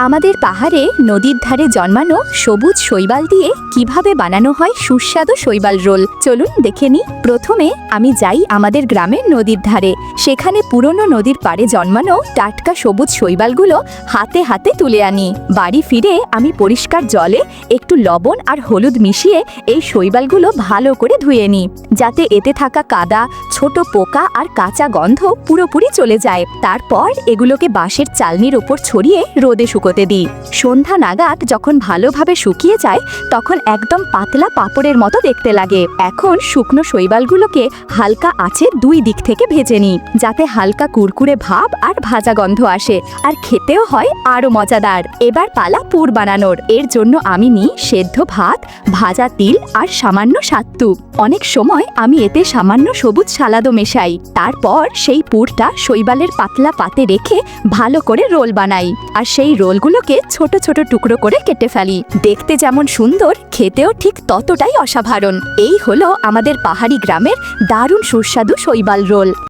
আমাদের পাহাড়ে নদীর ধারে জন্মানো সবুজ শৈবাল দিয়ে কীভাবে বানানো হয় সুস্বাদু শৈবাল রোল? চলুন দেখে নিই। প্রথমে আমি যাই আমাদের গ্রামের নদীর ধারে। সেখানে পুরনো নদীর পাড়ে জন্মানো টাটকা সবুজ শৈবালগুলো হাতে হাতে তুলে আনি। বাড়ি ফিরে আমি পরিষ্কার জলে একটু লবণ আর হলুদ মিশিয়ে এই শৈবালগুলো ভালো করে ধুয়ে নিই। যাতে এতে থাকা কাদা, ছোট পোকা আর কাঁচা গন্ধ পুরোপুরি চলে যায়। তারপর এগুলোকে বাঁশের চালনির ওপর ছড়িয়ে রোদে শুকোতে দিই। সন্ধ্যা নাগাদ যখন ভালোভাবে শুকিয়ে যায়, তখন একদম পাতলা পাপড়ের মতো দেখতে লাগে। এখন শুকনো শৈবালগুলোকে হালকা আঁচে দুই দিক থেকে ভেজে নিই, যাতে হালকা কুরকুরে ভাব আর ভাজা গন্ধ আসে, আর খেতেও হয় আরও মজাদার। এবার পালা পুর বানানোর। এর জন্য আমি নিই সেদ্ধ ভাত, ভাজা তিল আর সামান্য সাত্তু অনেক সময় আমি এতে সামান্য সবুজ সালাদও মেশাই। তারপর সেই পুরটা শৈবালের পাতলা পাতে রেখে ভালো করে রোল বানাই। আর সেই রোলগুলোকে ছোট ছোট টুকরো করে কেটে ফেলি। দেখতে যেমন সুন্দর খেতেও ঠিক ততটাই অসাধারণ। এই হলো আমাদের পাহাড়ি গ্রামের দারুণ সুস্বাদু শৈবাল রোল।